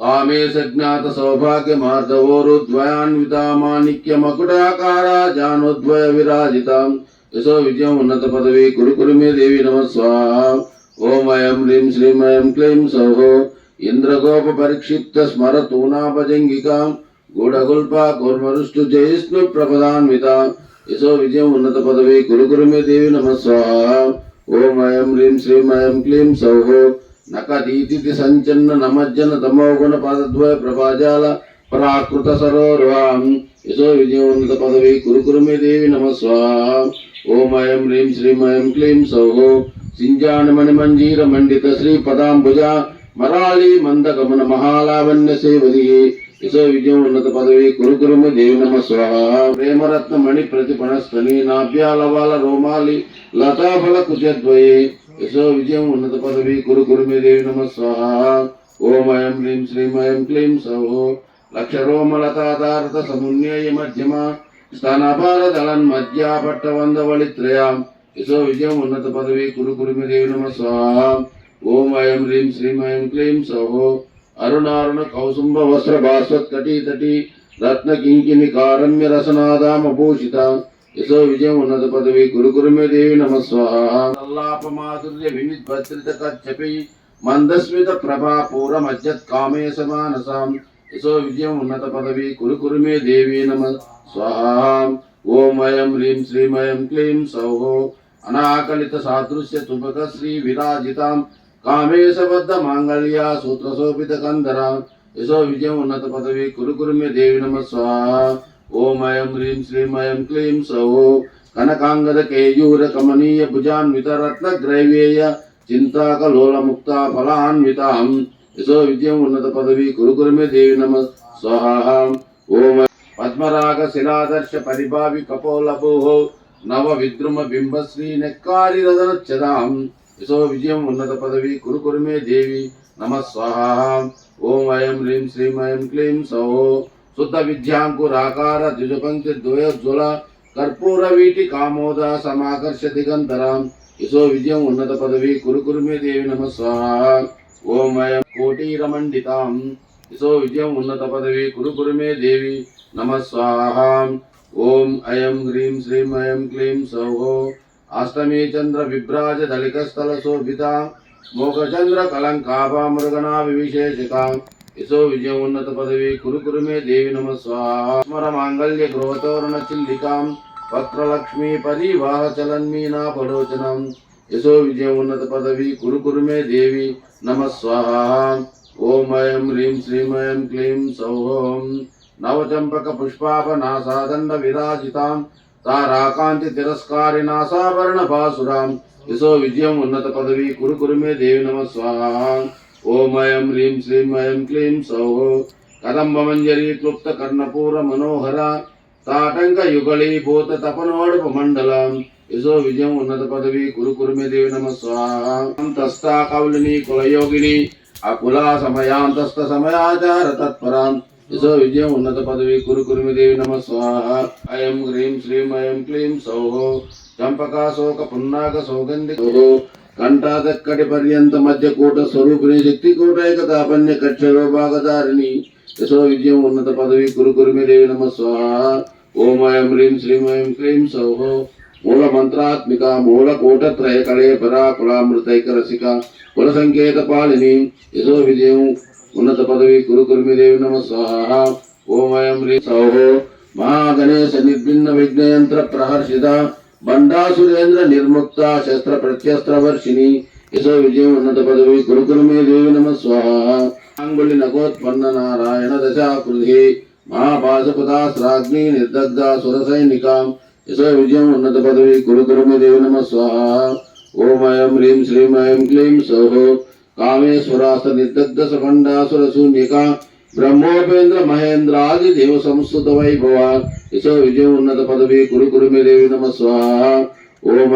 కామే సజ్ఞాత సౌభాగ్య మార్ధవోరుద్వయాన్విత మాణిక్య మకుటాకారా జానోద్వయ విరాజితాం యశో విజయం ఉన్నత పదవి కురుకురుమే దేవి నమస్వాహ ఓం అయం హ్రీం శ్రీం అయం క్లీం సౌహో ఇంద్రగోప పరిక్షిప్త స్మర తూనాపజంగికాం గూఢగుల్ప కూర్మరుష్టు జయిష్ణు ప్రపదాన్విత యశో విజయం ఉన్నత పదవి కురుకురుమే దేవి నమస్వాహ ఓం అయం హ్రీం శ్రీం అయం క్లీం సౌహో నకదీతి సంచన్న నమజ్జన తమోగుణ పాదద్వయ ప్రభాజాల ప్రాకృత సరోర్వాం యశో విజయోన్నత పదవి కురుకురుమే దేవి నమస్వా ఓమయం ఓం అయం హ్రీం శ్రీం క్లీం సౌహో సింజానమణి మంజీర మండిత శ్రీ పదాంబుజ మరాళి మందగమన మహాలావణ్య సేవది యశో విజయోన్నత పదవి కురు దేవి నమ స్వాహ ప్రేమరత్న మణి ప్రతిపణస్తని నాభ్యాలవాల రోమాలి లతాఫల కుచద్వయే యశో విజయం ఉన్నత పదవి కురు కురు మే దేవి నమ స్వాహ. ఓం అయం హ్రీం శ్రీం అయం క్లీం సౌహో లక్షరోమలతాదారత సమున్యయ మధ్యమ. స్థానపాల దళన్ మధ్యా పట్టవందవళిత్రయాం యశో విజయం ఉన్నత పదవి కురు కురు మే దేవి నమ స్వాహ. ఓం అయం హ్రీం శ్రీం అయం క్లీం సౌహో అరుణారుణ కౌసుంభ వస్త్ర భాస్వత్ కటీ తటి రత్న కింకిని కారమ్య రసనాదామభూషిత. యశో విజయం ఉన్నత పదవి గురు దేవి నమ వినిద్భద్రిత కచ్చపి మందస్మిత ప్రభా పూర మజ్జత్ కామే సమానసాం. యశో విజయం ఉన్నత పదవి కురు దేవి నమ స్వాహాం ఓం అయం హ్రీం శ్రీమయం క్లీం సౌహో. అనాకలిత సాదృశ్య తుపక శ్రీ విరాజితాం. కామేశబద్ధ మాంగళ్య సూత్రశోభిత కందరాం. యశో విజయం ఉన్నత పదవి కురుకురుమే దేవి నమ స్వాహా ఓం అయం హ్రీం శ్రీమయం క్లీం సౌహో కనకాంగద కేయూర కమనీయ భుజాన్విత రత్న గ్రైవేయ చింతాకలోలముక్త ఫలాన్వితాం యశో విజయం ఉన్నత పదవి కురు దేవి నమ. స్వాహ. ఓం పద్మరాగ శిలాదర్శ పరిభావి కపోలభూహో. నవ విద్రుమ బింబశ్రీ నెక్కారి రదనచ్చదాం యశో విజయం ఉన్నత పదవి కురు దేవి నమ. స్వాహ. ఓం అయం హ్రీం శ్రీమయం క్లీం సౌహో శుద్ధ విద్యాంకురాకార ద్విజపంక్తి ద్వయోజ్వల కర్పూర వీటి కామోద సమాకర్ష దిగంతరాం. ఇసో విజయం ఉన్నత పదవి కురుకురుమే దేవి నమ స్వాహ. ఓం అయం కోటీరమండితాం. యశో విజయం ఉన్నత పదవి కురుకురుమే దేవి నమ స్వాహ. ఓం అయం హ్రీం శ్రీం అయం క్లీం సౌహో. అష్టమీ చంద్ర విభ్రాజ దళిక స్థల శోభిత. మోకచంద్ర కలంకాభా మృగనా వివిశేషిక యశో విజయ ఉన్నత పదవి కురుకురుమే దేవి నమ స్వాహ మాంగళ్య గృహతోరణ చిల్లికాం వక్రలక్ష్మీ పరివాహ చలన్మీనా పరోచనం. యశో విజయ ఉన్నత పదవి కురుకురుమే దేవి నమ స్వాహ ఓం అయం హ్రీం శ్రీమయం క్లీం సౌహోం. నవచంపక పుష్పాప నాసాదండ విరాజితాం. తారాకాంతి తిరస్కారి నాసాభరణ భాసురాం యశో విజయం ఉన్నత పదవి కురుకురుమే దేవి నమ స్వాహ ఓం అయం హ్రీం శ్రీం అయం క్లీం సౌహో కదంబమంజరీ క్లుప్త కర్ణపూర మనోహర. తాటంక యుగళీభూత తపనోడప మండలం యశో విజయం ఉన్నత పదవి కురు కురుమే దేవి నమ స్వాహంతస్థా కౌలిని కులయోగిని. అకులా సమయాంతస్థ సమయాచార తత్పరాం. యశో విజయం ఉన్నత పదవి కురు కురుమే దేవి నమ స్వాహ. అయం హ్రీం శ్రీం అయం క్లీం సౌహో చంపకాశోక పున్నాక సౌగంధి సౌహో కంఠాదక్కడి పర్యంత మధ్య కూట స్వరూపిణి శక్తి కూటైక తాపన్య కక్షలో భాగధారిణి. యశో విజయం ఉన్నత పదవి కురు కురు మే దేవి నమ స్వాహ. ఓం అయం హ్రీం శ్రీం అయం క్లీం సౌహో. మూల మంత్రాత్మిక మూల కూటత్రయ కళే పరాకులామృతైక రసిక కుల సంకేత పాలిని యశో విజయం ఉన్నత పదవి కురు కురు మే దేవి నమ స్వాహ ఓం అయం హ్రీం బండాసురేంద్ర నిర్ముక్త శస్త్ర ప్రత్యస్త్ర వర్షిణి యశో విజయం ఉన్నత పదవి గురుకులమే దేవి నమ స్వాహాంగుళి నగోత్పన్న నారాయణ దశాకృతి. మహాపాశపదాస్త్రాగ్ని నిర్దగ్ధ సుర సైనికాం యశో విజయం ఉన్నత పదవి గురుకులమే దేవి నమ స్వాహ. ఓం అయం హ్రీం శ్రీం అయం క్లీం సౌహో కామేశ్వరాస్త నిర్దగ్ధ సఖండాసుర శూన్యకా. బ్రహ్మోపేంద్ర మహేంద్రాది దేవ సంస్కృత వైభవ. యశో విజయం ఉన్నత పదవి గురు గురు మే దేవి నమ స్వాహ. ఓం